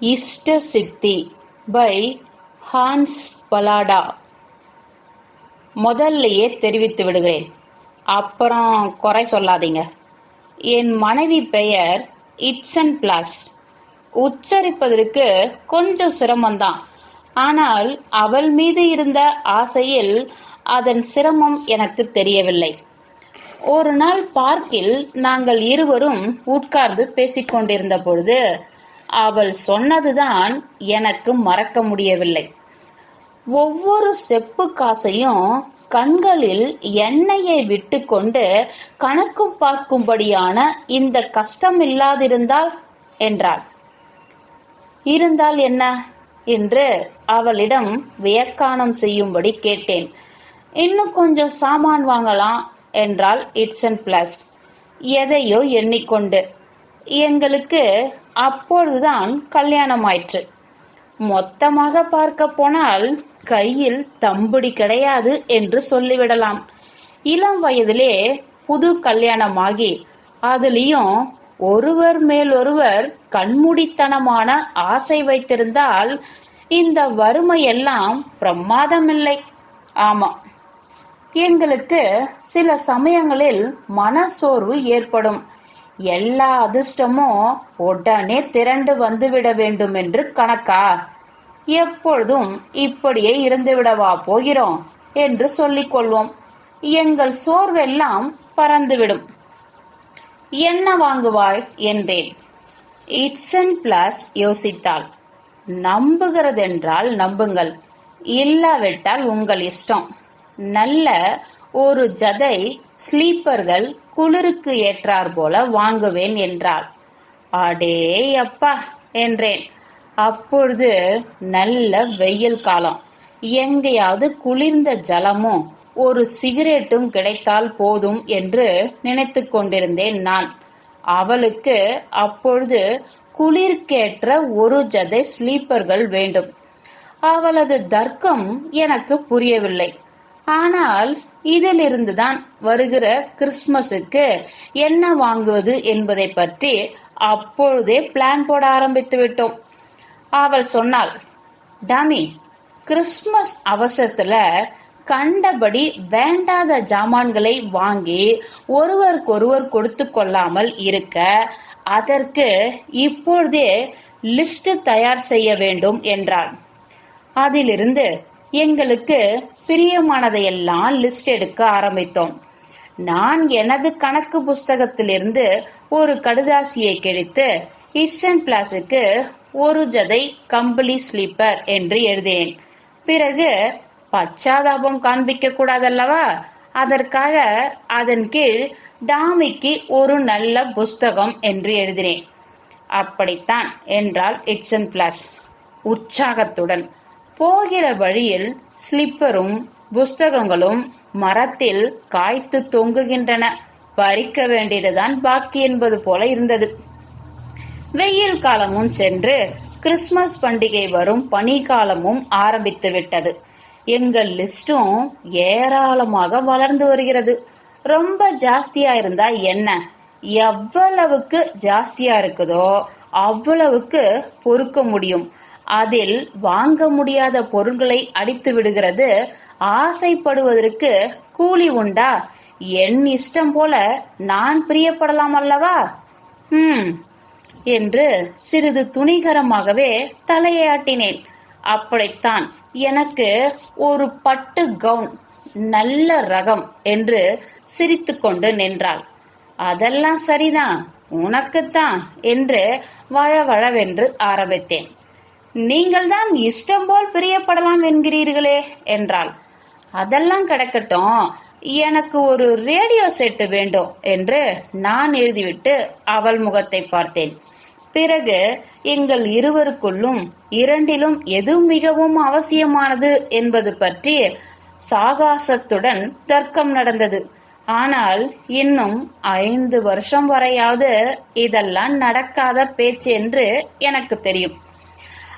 இஷ்ட சித்தி by Hans பலாடா. முதல்லையே தெரிவித்து விடுகிறேன். அப்புறம் குறை சொல்லாதீங்க. என் மனைவி பெயர் இட்சன் பிளாஸ். உச்சரிப்பதற்கு கொஞ்சம் சிரமம்தான். ஆனால் அவள் மீது இருந்த ஆசையில் அதன் சிரமம் எனக்கு தெரியவில்லை. ஒரு நாள் பார்க்கில் நாங்கள் இருவரும் உட்கார்ந்து பேசிக்கொண்டிருந்த பொழுது அவள் சொன்னதுதான் எனக்கு மறக்க முடியவில்லை. ஒவ்வொரு செப்பு காசையும் கண்களில் எண்ணெயை விட்டுக்கொண்டு கணக்கு பார்க்கும்படியான இந்த கஷ்டம் இல்லாதிருந்தால் என்றாள். இருந்தால் என்ன? என்று அவளிடம் வியக்கானம் செய்யும்படி கேட்டேன். இன்னும் கொஞ்சம் சாமான் வாங்கலாம் என்றால் இட்ஸ் அண்ட் பிளஸ். எதையோ எண்ணிக்கொண்டு. எங்களுக்கு அப்பொழுதுதான் கல்யாணம் ஆயிற்று மொத்தமாக பார்க்க போனால் கையில் தம்புடி கிடையாது என்று சொல்லிவிடலாம். இளம் வயதிலே புது கல்யாணமாகி அதுலேயும் ஒருவர் மேல் ஒருவர் கண்மூடித்தனமான ஆசை வைத்திருந்தால் இந்த வறுமை எல்லாம் பிரமாதமில்லை. ஆமா. எங்களுக்கு சில சமயங்களில் மனசோர்வு ஏற்படும். எல்லா அதிர்ஷ்டமும் உடனே திரண்டு வந்துவிட வேண்டும் என்று கணக்கா? எப்பொழுதும் இப்படியே இருந்துவிடவா போகிறோம் என்று சொல்லிக் கொள்வோம். எங்கள் சோர்வெல்லாம் பறந்துவிடும். என்ன வாங்குவாய் என்றேன். இட்ஸன் பிளஸ் யோசித்தாள். நம்புகிறதென்றால் நம்புங்கள். இல்லாவிட்டால் உங்கள் இஷ்டம். நல்ல ஒரு ஜதை ஸ்லீப்பர்கள் குளிருக்கு ஏற்றார் போல வாங்குவேன் என்றாள். அடே அப்பா என்றேன். அப்பொழுது நல்ல வெயில் காலம். எங்கேயாவது குளிர்ந்த ஜலமும் ஒரு சிகரெட்டும் கிடைத்தால் போதும் என்று நினைத்து கொண்டிருந்தேன் நான். அவளுக்கு அப்பொழுது குளிர்கேற்ற ஒரு ஜதை ஸ்லீப்பர்கள் வேண்டும். அவளது தர்க்கம் எனக்கு புரியவில்லை. ஆனால் இதிலிருந்துதான் வருகிற கிறிஸ்துமஸுக்கு என்ன வாங்குவது என்பதை பற்றி அப்பொழுதே பிளான் போட ஆரம்பித்து விட்டோம். அவள் சொன்னாள் டாமி கிறிஸ்துமஸ் அவசரத்துல கண்டபடி வேண்டாத ஜாமான்களை வாங்கி ஒருவருக்கொருவர் கொடுத்து கொள்ளாமல் இருக்க அதற்கு இப்பொழுதே லிஸ்ட் தயார் செய்ய வேண்டும் என்றாள். அதிலிருந்து எங்களுக்கு பிரியமானதையெல்லாம் லிஸ்ட் எடுக்க ஆரம்பித்தோம். நான் எனது கணக்கு புஸ்தகத்திலிருந்து ஒரு கடுதாசியை கிழித்து அண்ட் பிளாஸுக்கு ஒரு ஜதை கம்பளி ஸ்லீப்பர் என்று எழுதினேன் பிறகு பச்சாதாபம் காண்பிக்க கூடாதல்லவா? அதற்காக அதன் கீழ் டாமிக்கு ஒரு நல்ல புஸ்தகம் என்று எழுதினேன். அப்படித்தான் என்றால் இட்ஸ் அண்ட் பிளாஸ் உற்சாகத்துடன். போகிற வழியில் ஸ்லிப்பரும் புஸ்தகங்களும் மரத்தில் காய்த்து தொங்குகின்றன. பறிக்க வேண்டியதுதான் பாக்கி என்பது போல இருந்தது. வெயில் காலமும் சென்று கிறிஸ்துமஸ் பண்டிகை வரும் பனிக்காலமும் ஆரம்பித்து விட்டது. எங்கள் லிஸ்டும் ஏராளமாக வளர்ந்து வருகிறது. ரொம்ப ஜாஸ்தியா இருந்தா என்ன? எவ்வளவுக்கு ஜாஸ்தியா இருக்குதோ அவ்வளவுக்கு பொறுக்க முடியும். அதில் வாங்க முடியாத பொருள்களை அடித்து விடுகிறது. ஆசைப்படுவதற்கு கூலி உண்டா? என் இஷ்டம் போல நான் பிரியப்படலாம் அல்லவா? ஹம் என்று சிறிது துணிகரமாகவே தலையாட்டினேன். அப்படித்தான் எனக்கு ஒரு பட்டு கவுன் நல்ல ரகம் என்று சிரித்துக்கொண்டு நின்றாள். அதெல்லாம் சரிதான் உனக்குத்தான் என்று வழவழவென்று ஆரம்பித்தேன். நீங்கள் தான் இஷ்டம் போல் பிரியப்படலாம் என்கிறீர்களே என்றாள். அதெல்லாம் கிடக்கட்டும். எனக்கு ஒரு ரேடியோ செட்டு வேண்டும் என்று நான் எழுதிவிட்டு அவள் முகத்தை பார்த்தேன். பிறகு எங்கள் இருவருக்குள்ளும் இரண்டிலும் எது மிகவும் அவசியமானது என்பது பற்றி சாகாசத்துடன் தர்க்கம் நடந்தது. ஆனால் இன்னும் ஐந்து வருஷம் வரையாவது இதெல்லாம் நடக்காத பேச்சு என்று எனக்கு தெரியும்.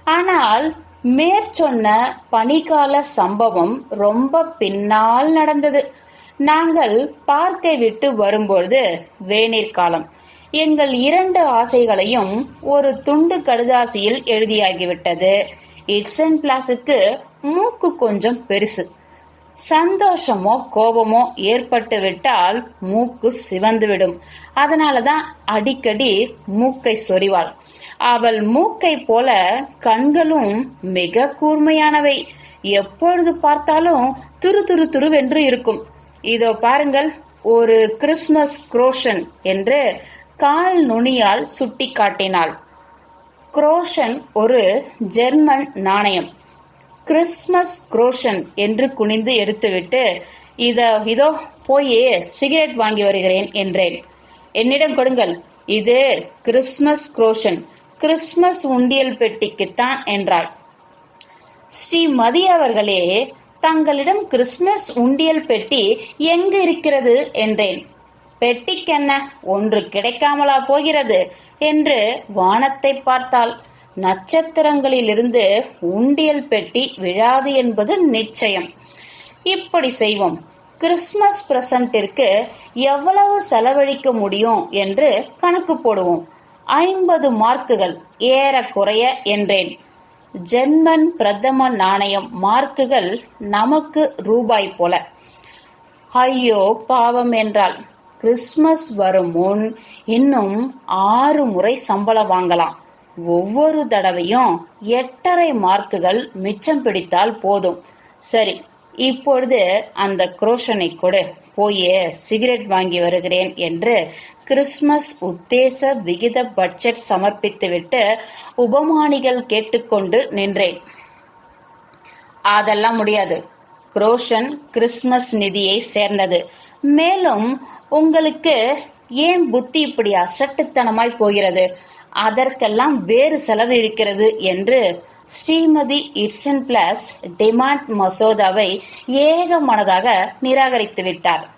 ஆனால் மேற்சொன்ன பனிக்கால சம்பவம் ரொம்ப பின்னால் நடந்தது. நாங்கள் பார்க்கை விட்டு வரும்பொழுது வேநீர் காலம். எங்கள் இரண்டு ஆசைகளையும் ஒரு துண்டு கடுதாசியில் எழுதியாகிவிட்டது. இட்சன் பிளாஸுக்கு மூக்கு கொஞ்சம் பெருசு. சந்தோஷமோ கோபமோ ஏற்பட்டு விட்டால் மூக்கு சிவந்துவிடும். அதனாலதான் அடிக்கடி மூக்கை சொறிவாள். அவள் மூக்கை போல கண்களும் மிக கூர்மையானவை. எப்பொழுது பார்த்தாலும் துரு துரு துருவென்று இருக்கும். இதோ பாருங்கள் ஒரு கிறிஸ்மஸ் குரோஷன் என்று கால் நுனியால் சுட்டி காட்டினாள் குரோஷன் ஒரு ஜெர்மன் நாணயம். கிறிஸ்மஸ் குரோஷன் என்று குனிந்து எடுத்துவிட்டு இதோ இதோ போய் சிகரெட் வாங்கி வருகிறேன் என்றேன். என்னிடம் கொடுங்கள். இது கிறிஸ்மஸ் குரோஷன். கிறிஸ்மஸ் உண்டியல் பெட்டிக்குத்தான் என்றாள். ஸ்ரீமதி அவர்களே தங்களிடம் கிறிஸ்மஸ் உண்டியல் பெட்டி எங்கு இருக்கிறது என்றேன். பெட்டிக்கென்ன? ஒன்று கிடைக்காமலா போகிறது என்று வானத்தை பார்த்தாள். நட்சத்திரங்களிலிருந்து உண்டியல் பெட்டி விழாது என்பது நிச்சயம். இப்படி செய்வோம். கிறிஸ்மஸ் பிரசன்ட்டிற்கு எவ்வளவு செலவழிக்க முடியும் என்று கணக்கு போடுவோம். ஐம்பது மார்க்குகள் ஏறக்குறைய என்றேன். ஜெர்மன் பிரதம நாணயம் மார்க்குகள் நமக்கு ரூபாய் போல. ஐயோ பாவம் என்றால் கிறிஸ்மஸ் வரும் முன் இன்னும் ஆறு முறை சம்பளம் வாங்கலாம். ஒவ்வொரு தடவையும் எட்டரை மார்க்குகள் மிச்சம் பிடித்தால் போதும். சரி இப்பொழுது அந்த குரோஷனை கொடு. போய் சிகரெட் வாங்கி வருகிறேன் என்று கிறிஸ்துமஸ் உத்தேச விகித பட்ஜெட் சமர்ப்பித்துவிட்டு உபமானிகள் கேட்டுக்கொண்டு நின்றேன். அதெல்லாம் முடியாது. குரோஷன் கிறிஸ்துமஸ் நிதியை சேர்ந்தது. மேலும் உங்களுக்கு ஏன் புத்தி இப்படி அசட்டுத்தனமாய் போகிறது? அதற்கெல்லாம் வேறு செலவு இருக்கிறது என்று ஸ்ரீமதி இட்சன் பிளஸ் டிமாண்ட் மசோதாவை ஏகமனதாக நிராகரித்து விட்டார்.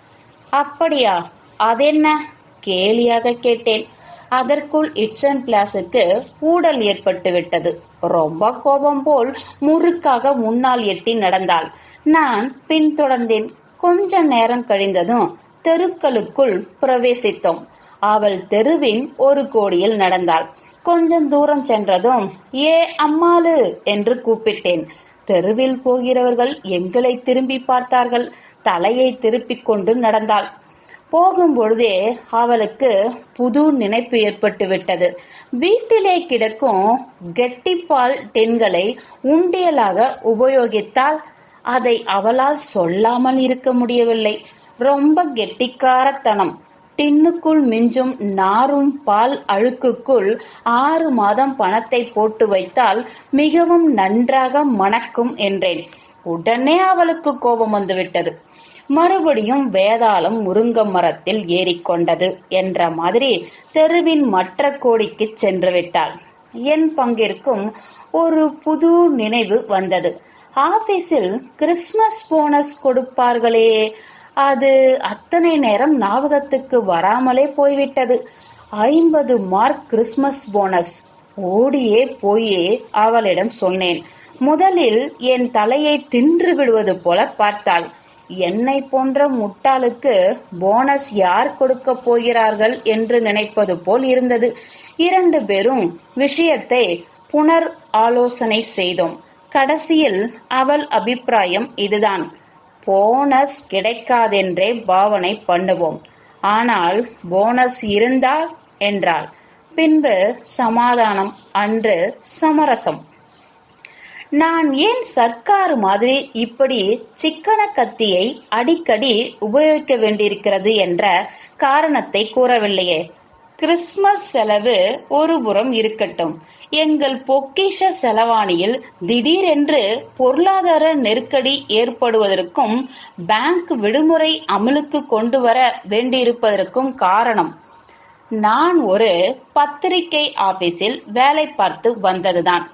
அப்படியா? அதென்ன? கேலியாக கேட்டேன். அதற்குள் இட்சன் பிளாஸுக்கு ஊடல் ஏற்பட்டு விட்டது. ரொம்ப கோபம் போல் முறுக்காக முன்னால் எட்டி நடந்தாள். நான் பின்தொடர்ந்தேன். கொஞ்ச நேரம் கழிந்ததும் தெருக்களுக்குள் பிரவேசித்தோம். அவள் தெருவின் ஒரு கோடியில் நடந்தாள். கொஞ்சம் தூரம் சென்றதும் ஏ அம்மாளு என்று கூப்பிட்டேன். தெருவில் போகிறவர்கள் எங்களை திரும்பி பார்த்தார்கள். தலையை திருப்பிக் கொண்டு நடந்தாள். போகும்பொழுதே அவளுக்கு புது நினைப்பு ஏற்பட்டு விட்டது வீட்டிலே கிடக்கும் கெட்டிப்பால் டென்களை உண்டியலாக உபயோகித்தால் அதை அவளால் சொல்லாமல் இருக்க முடியவில்லை. ரொம்ப கெட்டிக்காரத்தனம். டின்னுக்குள் மிஞ்சும் நாரும் பால் அழுக்குக்குள் ஆறு மாதம் பணத்தை போட்டு வைத்தால் மிகவும் நன்றாக மணக்கும் என்றேன். உடனே அவளுக்கு கோபம் வந்துவிட்டது. மறுபடியும் வேதாளம் முருங்க மரத்தில் ஏறிக்கொண்டது என்ற மாதிரி தெருவின் மற்ற கோடிக்கு சென்று விட்டாள். என் பங்கிற்கும் ஒரு புது நினைவு வந்தது. ஆபீஸில் கிறிஸ்மஸ் போனஸ் கொடுப்பார்களே அது அத்தனை நேரம் ஞாபகத்துக்கு வராமலே போய்விட்டது. ஐம்பது மார்க் கிறிஸ்மஸ் போனஸ். ஓடியே போயே அவளிடம் சொன்னேன். முதலில் என் தலையை தின்று விடுவது போல பார்த்தாள். என்னை போன்ற முட்டாளுக்கு போனஸ் யார் கொடுக்க போகிறார்கள் என்று நினைப்பது போல் இருந்தது. இரண்டு பேரும் விஷயத்தை புனர் ஆலோசனை செய்தோம். கடைசியில் அவள் அபிப்பிராயம் இதுதான். போனஸ் கிடைக்காதென்றே பாவனை பண்ணுவோம். ஆனால் போனஸ் இருந்தால் என்றால் பின்பு சமாதானம் அன்று சமரசம். நான் ஏன் சர்க்கார் மாதிரி இப்படி சிக்கன கத்தியை அடிக்கடி உபயோகிக்க வேண்டியிருக்கிறது என்ற காரணத்தை கூறவில்லையே. கிறிஸ்மஸ் செலவு ஒருபுறம் இருக்கட்டும். எங்கள் பொக்கிஷ செலவாணியில் திடீரென்று பொருளாதார நெருக்கடி ஏற்படுவதற்கும் பேங்க் விடுமுறை அமலுக்கு கொண்டு வர வேண்டியிருப்பதற்கும் காரணம் நான் ஒரு பத்திரிகை ஆபீஸில் வேலை பார்த்து வந்ததுதான்.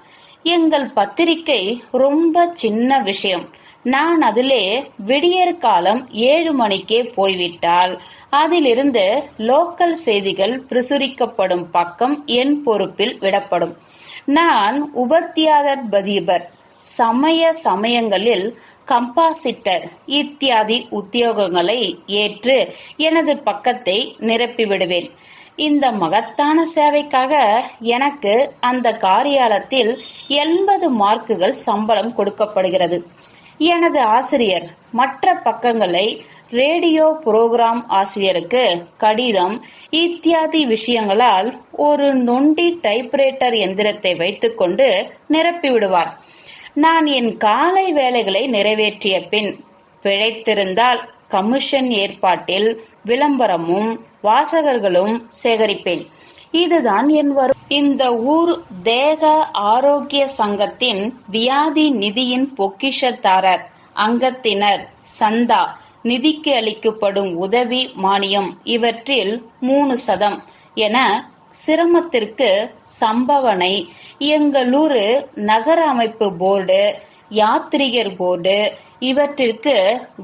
எங்கள் பத்திரிகை ரொம்ப சின்ன விஷயம். நான் அதிலே விடியற் காலம் ஏழு மணிக்கே போய்விட்டால் அதிலிருந்து லோக்கல் செய்திகள் பிரசுரிக்கப்படும் பக்கம் என் பொறுப்பில் விடப்படும். நான் உபத்தியாதர் பதிபர் சமய சமயங்களில் கம்பாசிட்டர் இத்தியாதி உத்தியோகங்களை ஏற்று எனது பக்கத்தை நிரப்பிவிடுவேன். இந்த மகத்தான சேவைக்காக எனக்கு அந்த காரியாலயத்தில் எண்பது மார்க்குகள் சம்பளம் கொடுக்கப்படுகிறது. எனது ஆசிரியர் மற்ற பக்கங்களை ரேடியோ புரோகிராம் ஆசிரியருக்கு கடிதம் இத்தியாதி விஷயங்களால் ஒரு நொண்டி டைப்ரேட்டர் எந்திரத்தை வைத்துக்கொண்டு நிரப்பிவிடுவார். நான் என் காலை வேலைகளை நிறைவேற்றிய பின் பிழைத்திருந்தால் கமிஷன் ஏற்பாட்டில் விளம்பரமும் வாசகர்களும் சேகரிப்பேன். இதுதான் என் வரும். இந்த ஊர் தேக ஆரோக்கிய சங்கத்தின் வியாதி நிதியின் பொக்கிஷத்தாரர் அங்கத்தினர் சந்தா. நிதிக்கு அளிக்கப்படும் உதவி மானியம் இவற்றில் மூணு சதம் என சிரமத்திற்கு சம்பவனை எங்களூரு நகர அமைப்பு போர்டு யாத்ரிகர் போர்டு இவற்றிற்கு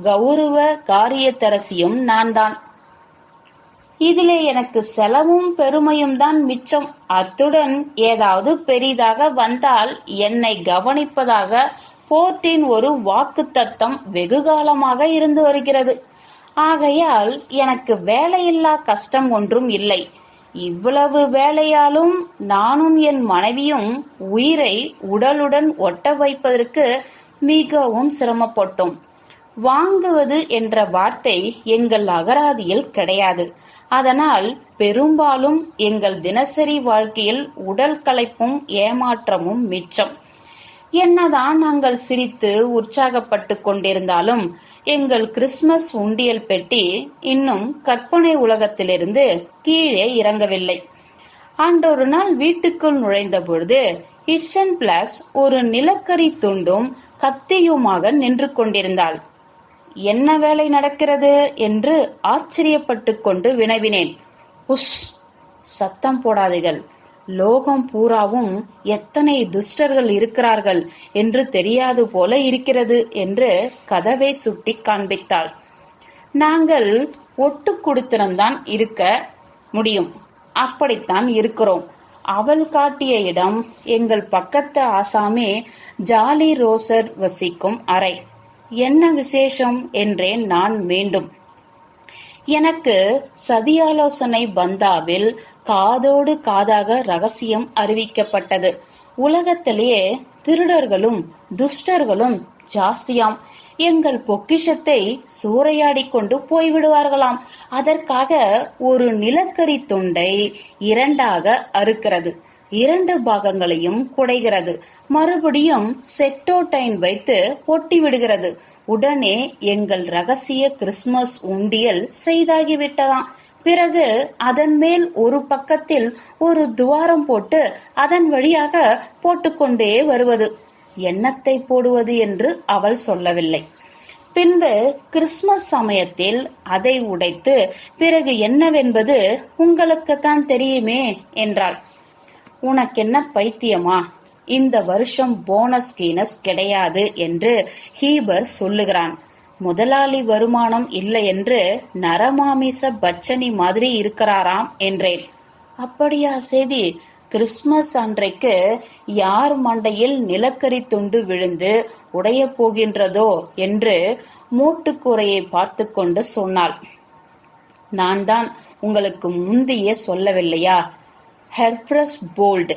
கௌரவ காரியத்தரசியும் நான் தான் இதிலே எனக்கு செலவும் பெருமையும் தான் மிச்சம். அத்துடன் ஏதாவது பெரிதாக வந்தால் என்னை கவனிப்பதாக போர்ட்டின் ஒரு வாக்குத்தத்தம் தத்தம் வெகுகாலமாக இருந்து வருகிறது. ஆகையால் எனக்கு வேலையில்லா கஷ்டம் ஒன்றும் இல்லை. இவ்வளவு வேலையாலும் நானும் என் மனைவியும் உயிரை உடலுடன் ஒட்ட வைப்பதற்கு மிகவும் சிரமப்பட்டோம். வாங்குவது என்ற வார்த்தை எங்கள் அகராதியில் கிடையாது. அதனால் பெரும்பாலும் எங்கள் தினசரி வாழ்க்கையில் உடல் களைப்பும் ஏமாற்றமும் மிச்சம். என்னதான் நாங்கள் சிரித்து உற்சாகப்பட்டு கொண்டிருந்தாலும் எங்கள் கிறிஸ்துமஸ் உண்டியல் பெட்டி இன்னும் கற்பனை உலகத்திலிருந்து கீழே இறங்கவில்லை. அன்றொரு நாள் வீட்டுக்குள் நுழைந்த பொழுது இட்சன் பிளஸ் ஒரு நிலக்கரி துண்டும் கத்தியுமாக நின்று கொண்டிருந்தாள். என்ன வேலை நடக்கிறது என்று ஆச்சரியப்பட்டு கொண்டு வினவினேன். உஸ் சத்தம் போடாதீர்கள். லோகம் பூராவும் எத்தனை துஷ்டர்கள் இருக்கிறார்கள் என்று தெரியாது போல இருக்கிறது என்று கதவை சுட்டி காண்பித்தாள். நாங்கள் ஒட்டு குடுத்தனம்தான் இருக்க முடியும். அப்படித்தான் இருக்கிறோம். அவள் காட்டிய இடம் எங்கள் பக்கத்து ஆசாமே ஜாலி ரோசர் வசிக்கும் அறை. என்ன விசேஷம் என்றேன் நான் மீண்டும். எனக்கு சதியாலோசனை பந்தாவில் காதோடு காதாக ரகசியம் அறிவிக்கப்பட்டது. உலகத்திலேயே திருடர்களும் துஷ்டர்களும் ஜாஸ்தியாம். எங்கள் பொக்கிஷத்தை சூறையாடி கொண்டு போய்விடுவார்களாம். அதற்காக ஒரு நிலக்கரி துண்டை இரண்டாக அறுக்கிறது. இரண்டு பாகங்களையும் குடைகிறது. மறுபடியும் செக்டோடைன் வைத்து ஒட்டி விடுகிறது உடனே எங்கள் ரகசிய கிறிஸ்துமஸ் உண்டியல் செய்தாகிவிட்டதாம். பிறகு அதன் மேல் ஒரு பக்கத்தில் ஒரு துவாரம் போட்டு அதன் வழியாக போட்டுக்கொண்டே வருவது. எண்ணத்தை போடுவது என்று அவள் சொல்லவில்லை. பின்பு கிறிஸ்துமஸ் சமயத்தில் அதை உடைத்து பிறகு என்னவென்பது உங்களுக்குத்தான் தெரியுமே என்றாள். உனக்கென்ன பைத்தியமா? இந்த வருஷம் போனஸ் கீனஸ் கிடையாது என்று ஹீபர் சொல்லுகிறான். முதலாளி வருமானம் இல்லை என்று நரமாமிச பச்சனி மாதிரி இருக்கிறாராம் என்றேன். அப்படியா செய்தி கிறிஸ்மஸ் அன்றைக்கு யார் மண்டையில் நிலக்கரி துண்டு விழுந்து உடைய போகின்றதோ என்று மூட்டுக்கூரையை பார்த்து கொண்டு சொன்னாள். நான் தான் உங்களுக்கு முந்தையே சொல்லவில்லையா? ஹெர்ப்ரஸ் போல்டு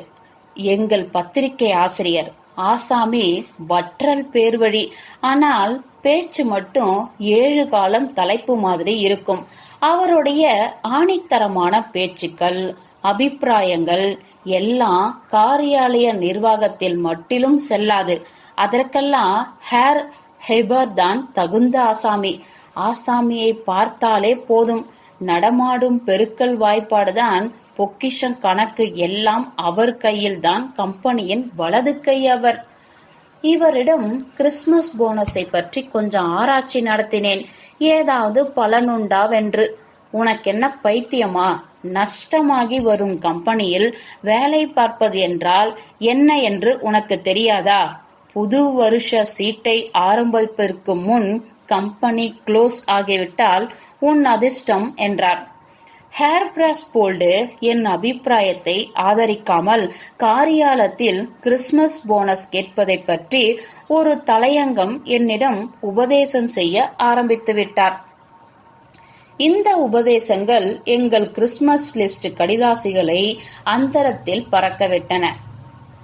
எங்கள் பத்திரிகை ஆசிரியர். ஆசாமி வற்றல் பேர்வழி. ஆனால் பேச்சு மட்டும் ஏழு காலம் தலைப்பு மாதிரி இருக்கும். அவருடைய ஆணித்தரமான பேச்சுக்கள் அபிப்பிராயங்கள் எல்லாம் காரியாலய நிர்வாகத்தில் மட்டிலும் செல்லாது. அதற்கெல்லாம் ஹேர் ஹெபர் தான் தகுந்த ஆசாமி. ஆசாமியை பார்த்தாலே போதும். நடமாடும் பெருக்கல் வாய்ப்பாடுதான் பொக்கிஷம் கணக்கு எல்லாம் அவர் கையில்தான் கம்பெனியின் வலது கை அவர். இவரிடம் கிறிஸ்துமஸ் போனஸை பற்றி கொஞ்சம் ஆராய்ச்சி நடத்தினேன். ஏதாவது பலனுண்டாவென்று உனக்கென்ன பைத்தியமா? நஷ்டமாகி வரும் கம்பெனியில் வேலை பார்ப்பது என்றால் என்ன என்று உனக்கு தெரியாதா? புது வருஷ சீட்டை ஆரம்பிப்பதற்கு முன் கம்பெனி க்ளோஸ் ஆகிவிட்டால் உன் அதிர்ஷ்டம் என்றார். போல்டு என் அபிப்பிராயத்தை ஆதரிக்காமல் காரியாலத்தில் கிறிஸ்துமஸ் போனஸ் கேட்பதை பற்றி ஒரு தலையங்கம் என்னிடம் உபதேசம் செய்ய ஆரம்பித்து விட்டார். இந்த உபதேசங்கள் எங்கள் கிறிஸ்மஸ் லிஸ்ட் கடிதாசிகளை அந்தரத்தில் பறக்கவிட்டன.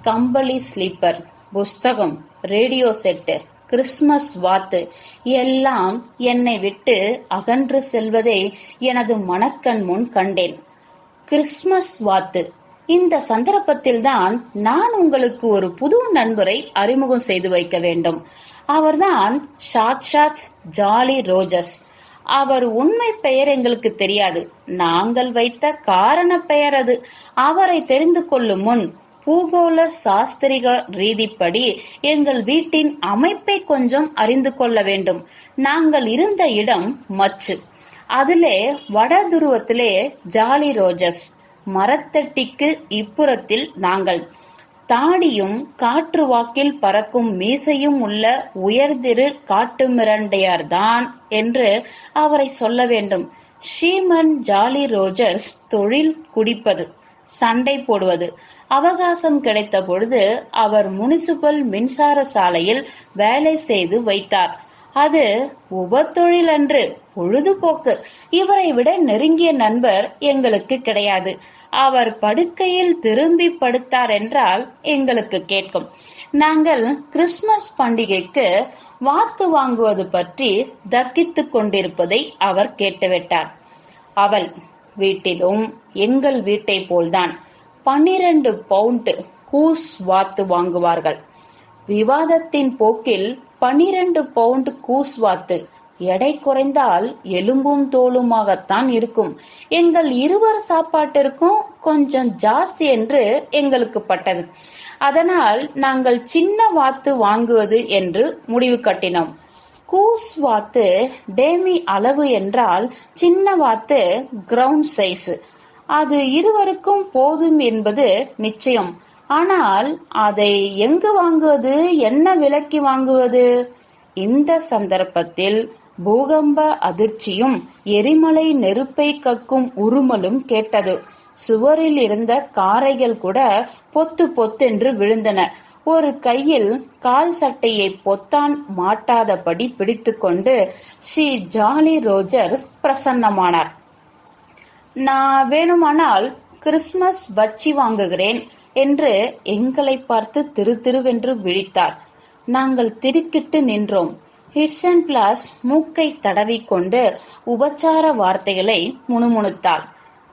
கம்பளி ஸ்லீப்பர் புஸ்தகம் ரேடியோ செட்டு கிறிஸ்மஸ் வாத்து. எல்லாம் என்னை விட்டு அகன்று செல்வதை எனது மனக்கண் முன் கண்டேன். கிறிஸ்மஸ் வாத்து. இந்த சந்தர்ப்பத்தில்தான் நான் உங்களுக்கு ஒரு புது நண்பரை அறிமுகம் செய்து வைக்க வேண்டும். அவர்தான் சாக்ஷாத் ஜாலி ரோஜஸ் அவர் உண்மை பெயர் எங்களுக்கு தெரியாது. நாங்கள் வைத்த காரண பெயர் அது. அவரை தெரிந்து கொள்ளும் முன் பூகோள சாஸ்திரிக ரீதிப்படி எங்கள் வீட்டின் அமைப்பை கொஞ்சம் அறிந்து கொள்ள வேண்டும். நாங்கள் இருந்த இடம் மச்சு. அதிலே வட துருவத்திலே ஜாலி ரோஜஸ் மரத்தட்டிக்கு இப்புறத்தில் நாங்கள். தாடியும் காற்று வாக்கில் பறக்கும் மீசையும் உள்ள உயர்திரு காட்டுமிரண்டையார்தான் என்று அவரை சொல்ல வேண்டும். ஸ்ரீமன் ஜாலி ரோஜர்ஸ் தொழில் குடிப்பது சண்டை போடுவது. அவகாசம் கிடைத்த பொழுது அவர் முனிசிபல் மின்சார சாலையில் வேலை செய்து வைத்தார். அது உபத்தொழில் அன்று பொழுதுபோக்கு. இவரை விட நெருங்கிய நண்பர் எங்களுக்கு கிடையாது. அவர் படுக்கையில் திரும்பி படுத்தார் என்றால் எங்களுக்கு கேட்கும். நாங்கள் கிறிஸ்துமஸ் பண்டிகைக்கு வாக்கு வாங்குவது பற்றி தர்க்கித்துக் கொண்டிருப்பதை அவர் கேட்டுவிட்டார். அவள் வீட்டிலும் எங்கள் வீட்டை போல்தான். பன்னிரண்டு பவுண்ட் கூஸ் வாத்து வாங்குவார்கள். விவாதத்தின் போக்கில் பன்னிரண்டு பவுண்ட் கூஸ் வாத்து எடை குறைந்தால் எலும்பும் தோலுமாகத்தான் இருக்கும். எங்கள் இருவர் சாப்பாட்டிற்கும் கொஞ்சம் ஜாஸ்தி என்று எங்களுக்கு பட்டது. அதனால் நாங்கள் சின்ன வாத்து வாங்குவது என்று முடிவு கட்டினோம். கூஸ் வாத்து டேமி அளவு என்றால் சின்ன வாத்து கிரவுண்ட் சைஸ் அது இருவருக்கும் போதும் என்பது நிச்சயம். ஆனால் அதை எங்கு வாங்குவது? என்ன விலைக்கு வாங்குவது? இந்த சந்தர்ப்பத்தில் பூகம்ப அதிர்ச்சியும் எரிமலை நெருப்பை கக்கும் உருமலும் கேட்டது. சுவரில் இருந்த காரைகள் கூட பொத்து பொத்தென்று விழுந்தன. ஒரு கையில் கால் சட்டையை பொத்தான் மாட்டாதபடி பிடித்துக்கொண்டு ஸ்ரீ ஜாலி ரோஜர்ஸ் பிரசன்னமானார். நான் வேணுமானால் கிறிஸ்துமஸ் வச்சி வாங்குகிறேன் என்று எங்களை பார்த்து திரு திருவென்று விழித்தார். நாங்கள் திடுக்கிட்டு நின்றோம். ஹிட்ஸன் பிளாஸ் மூக்கை தடவிக்கொண்டு உபச்சார வார்த்தைகளை முணுமுணுத்தாள்.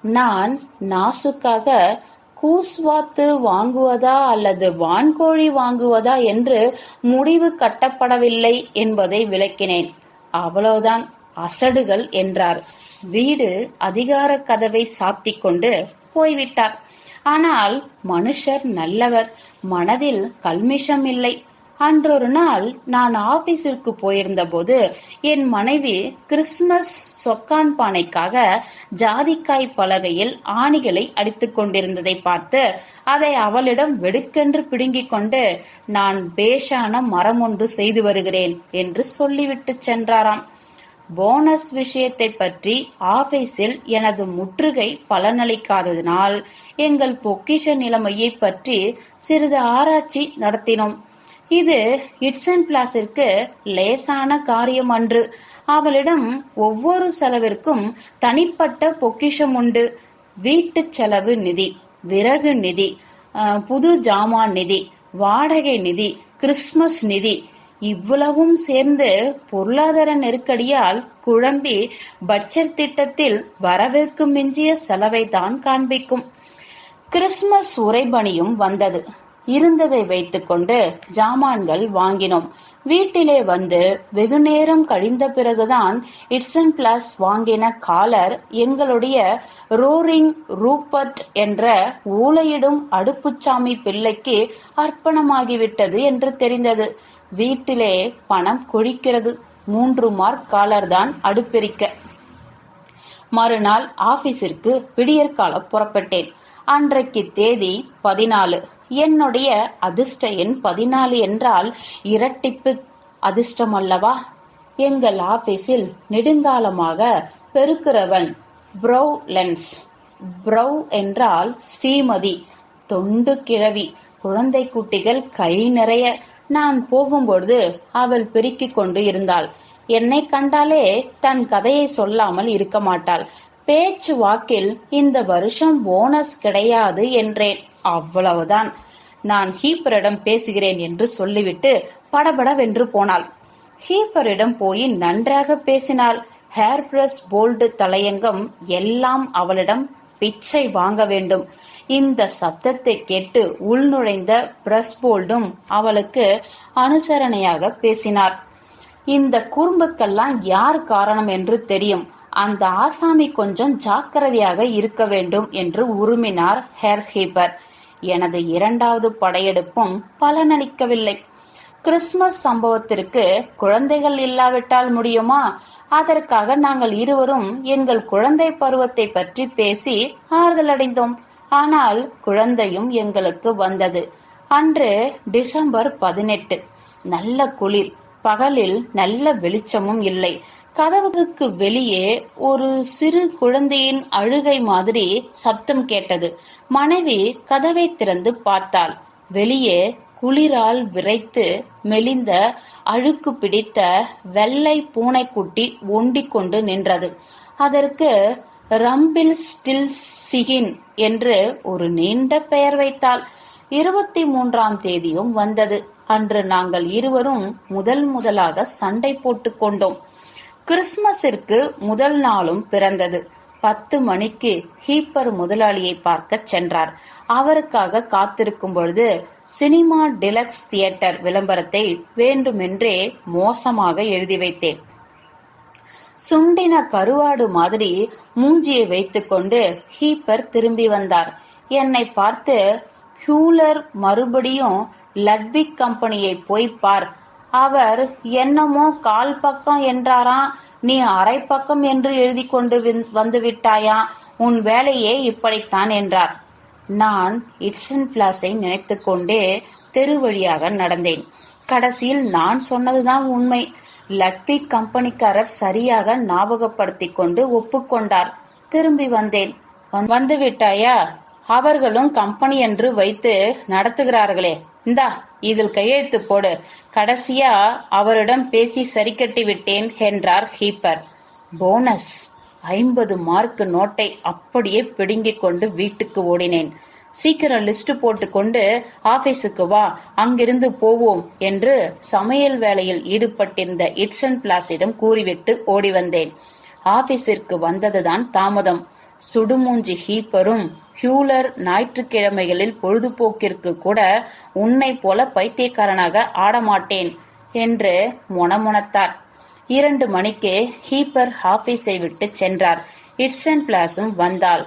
நான் நாசுக்காக கூஸ்வாத்து வாங்குவதா அல்லது வான்கோழி வாங்குவதா என்று முடிவு கட்டப்படவில்லை என்பதை விளக்கினேன். அவ்வளவுதான். அசடுகள் என்றார். வீடு அதிகார கதவை சாத்திக் கொண்டு போய்விட்டார். ஆனால் மனுஷர் நல்லவர் மனதில் கல்மிஷம் இல்லை. அன்றொரு நாள் நான் ஆபீஸிற்கு போயிருந்த போது என் மனைவி கிறிஸ்துமஸ் சொக்கான் பானைக்காக ஜாதிக்காய் பலகையில் ஆணிகளை அடித்துக் கொண்டிருந்ததை பார்த்து அதை அவளிடம் வெடுக்கென்று பிடுங்கிக் கொண்டு நான் பேஷான மரம் ஒன்று செய்து வருகிறேன் என்று சொல்லிவிட்டு சென்றாராம். போனஸ் விஷயத்தை பற்றி ஆபீஸில் எனது முற்றுகை பலனளிக்காததினால் எங்கள் பொக்கிஷ நிலைமையை பற்றி சிறிது ஆராய்ச்சி நடத்தினோம். இது இட்சன் பிளாஸிற்கு லேசான காரியம் அன்று. அவளிடம் ஒவ்வொரு செலவிற்கும் தனிப்பட்ட பொக்கிஷம் உண்டு. வீட்டு செலவு நிதி விறகு நிதி புது ஜாமான் நிதி வாடகை நிதி கிறிஸ்துமஸ் நிதி இவ்வளவும் சேர்ந்து பொருளாதார நெருக்கடியால் குழம்பி பட்ஜெட் திட்டத்தில் வரவிற்கு மிஞ்சிய செலவை தான் காண்பிக்கும். கிறிஸ்துமஸ் உரைபணியும் வந்தது. இருந்ததை வைத்துக்கொண்டு ஜாமான்கள் வாங்கினோம். வீட்டிலே வந்து வெகு நேரம் கழிந்த பிறகுதான் இட்ஸன் பிளஸ் வாங்கின காலர் எங்களுடைய ரோரிங் ரூபர்ட் என்ற ஊழையிடும் அடுப்புச்சாமி பிள்ளைக்கு அர்ப்பணமாகிவிட்டது என்று தெரிந்தது. வீட்டிலே பணம் கொழிக்கிறது. மூன்று மார்க் காலர் தான் அடுப்பெரிக்க. மறுநாள் ஆபீஸிற்கு விடியற்கால புறப்பட்டேன். அன்றைக்கு தேதி பதினாலு. என்னுடைய அதிர்ஷ்ட எண் பதினாலு என்றால் இரட்டிப்பு அதிர்ஷ்டம் அல்லவா எங்கள் ஆபீஸில் நெடுங்காலமாக பெருக்கிறவன் ப்ரௌ லென்ஸ் ப்ரௌ என்றால் ஸ்ரீமதி தொண்டு கிழவி. குழந்தை குட்டிகள் கை நிறைய. நான் போகும்பொழுது அவள் பெருக்கிக் கொண்டு இருந்தாள். என்னை கண்டாலே தன் கதையை சொல்லாமல் இருக்க மாட்டாள். பேச்சு வாக்கில் இந்த வருஷம் போனஸ் கிடையாது என்றேன். அவ்வளவுதான். நான் ஹீப்பரிடம் பேசுகிறேன் என்று சொல்லிவிட்டு படபடவென்று போனாள். ஹீப்பரிடம் போய் நன்றாக பேசினாள். ஹேர் பிரஷ் போல்டு தலையங்கம் எல்லாம் அவளிடம் பிச்சை வாங்க வேண்டும். இந்த சப்தத்தை கேட்டு உள்நுழைந்த பிரஸ்போல்டும் அவளுக்கு அனுசரணையாக பேசினார். இந்த குறும்புக்கெல்லாம் யார் காரணம் என்று தெரியும். அந்த ஆசாமி கொஞ்சம் ஜாக்கிரதையாக இருக்க வேண்டும் என்று உருமினார் ஹேர் ஹீப்பர் எனது இரண்டாவது படையெடுப்பும் பலனளிக்கவில்லை. கிறிஸ்துமஸ் சம்பவத்திற்கு குழந்தைகள் இல்லாவிட்டால் முடியுமா? அதற்காக நாங்கள் இருவரும் எங்கள் குழந்தை பருவத்தை பற்றி பேசி ஆறுதல் அடைந்தோம் ஆனால் குழந்தையும் எங்களுக்கு வந்தது. அன்று டிசம்பர் பதினெட்டு. நல்ல குளிர். பகலில் நல்ல வெளிச்சமும் இல்லை. கதவுக்கு வெளியே ஒரு சிறு குழந்தையின் அழுகை மாதிரி சப்தம் கேட்டது. மனைவி கதவை திறந்து பார்த்தாள். வெளியே குளிரால் விரைத்து மெலிந்த அழுக்கு பிடித்த வெள்ளை பூனைக்குட்டி ஒண்டிக் கொண்டு நின்றது. அதற்கு ரம்பில் ஸ்டில் சிகின் என்று ஒரு நீண்ட பெயர் வைத்தாள் இருபத்தி மூன்றாம் தேதியும் வந்தது. அன்று நாங்கள் இருவரும் முதல் முதலாக சண்டை போட்டுக் கொண்டோம். கிறிஸ்துமஸிற்கு முதல் நாளும் பிறந்தது. பத்து மணிக்கு ஹீப்பர் முதலாளியை பார்க்க சென்றார். அவருக்காக காத்திருக்கும் பொழுது சினிமா டிலக்ஸ் தியேட்டர் விளம்பரத்தை வேண்டுமென்றே மோசமாக எழுதி வைத்தேன். சுண்டின கருவாடு மாதிரி மூஞ்சியை வைத்துக்கொண்டு ஹீப்பர் திரும்பி வந்தார். என்னை பார்த்து ஹியூலர் மறுபடியும் லட்விக் கம்பெனியை போய் பார். அவர் என்னமோ கால் பக்கம் என்றாராம் நீ அரை பக்கம் என்று எழுதி கொண்டு வந்து விட்டாயா? உன் வேலையே இப்படித்தான் என்றார். நான் இட்சன் பிளாஸை நினைத்து கொண்டே தெரு வழியாக நடந்தேன். கடைசியில் நான் சொன்னதுதான் உண்மை. லட்விக் கம்பெனிக்காரர் சரியாக ஞாபகப்படுத்தி கொண்டு ஒப்புக்கொண்டார். திரும்பி வந்தேன். வந்து விட்டாயா அவர்களும் கம்பெனி என்று வைத்து நடத்துகிறார்களே. இந்தா இதில் கையெழுத்து போடு. கடைசியா அவரிடம் பேசி சரி கட்டி விட்டேன் என்றார் ஹீப்பர். போனஸ். ஐம்பது மார்க் நோட்டை அப்படியே பிடுங்கிக் கொண்டு வீட்டுக்கு ஓடினேன். சீக்கிரம் லிஸ்ட் போட்டு கொண்டு ஆபீஸுக்கு வா அங்கிருந்து போவோம் என்று சமையல் வேலையில் ஈடுபட்டிருந்த இட்சன் பிளாஸிடம் கூறிவிட்டு ஓடி வந்தேன். ஆபீஸிற்கு வந்ததுதான் தாமதம். சுடுமூஞ்சி ஹீப்பரும் ஹியூலர் ஞாயிற்றுக்கிழமைகளில் பொழுதுபோக்கிற்கு கூட உன்னை போல பைத்தியக்காரனாக ஆடமாட்டேன் என்று முணமுணத்தார் இரண்டு மணிக்கு ஹீப்பர் ஆபீஸை விட்டு சென்றார். இட்சன் பிளாஸும் வந்தாள்.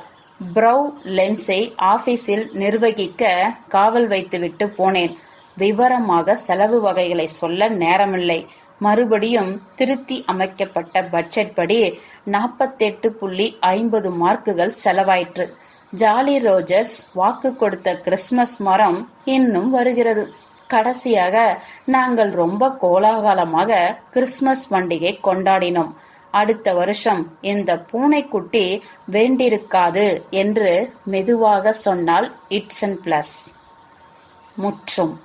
ப்ரௌ லென்ஸை ஆபீஸில் நிர்வகிக்க காவல் வைத்துவிட்டு போனேன். விவரமாக செலவு வகைகளை சொல்ல நேரமில்லை. மறுபடியும் திருத்தி அமைக்கப்பட்ட பட்ஜெட் படி நாற்பத்தெட்டு புள்ளி ஐம்பது மார்க்குகள் செலவாயிற்று. ஜாலி ரோஜர்ஸ் வாக்கு கொடுத்த கிறிஸ்துமஸ் மரம் இன்னும் வருகிறது. கடைசியாக நாங்கள் ரொம்ப கோலாகலமாக கிறிஸ்துமஸ் பண்டிகை கொண்டாடினோம். அடுத்த வருஷம் இந்த பூனைக்குட்டி வேண்டியிருக்காது என்று மெதுவாக சொன்னால் இட்ஸ் அண்ட் பிளஸ். முற்றும்.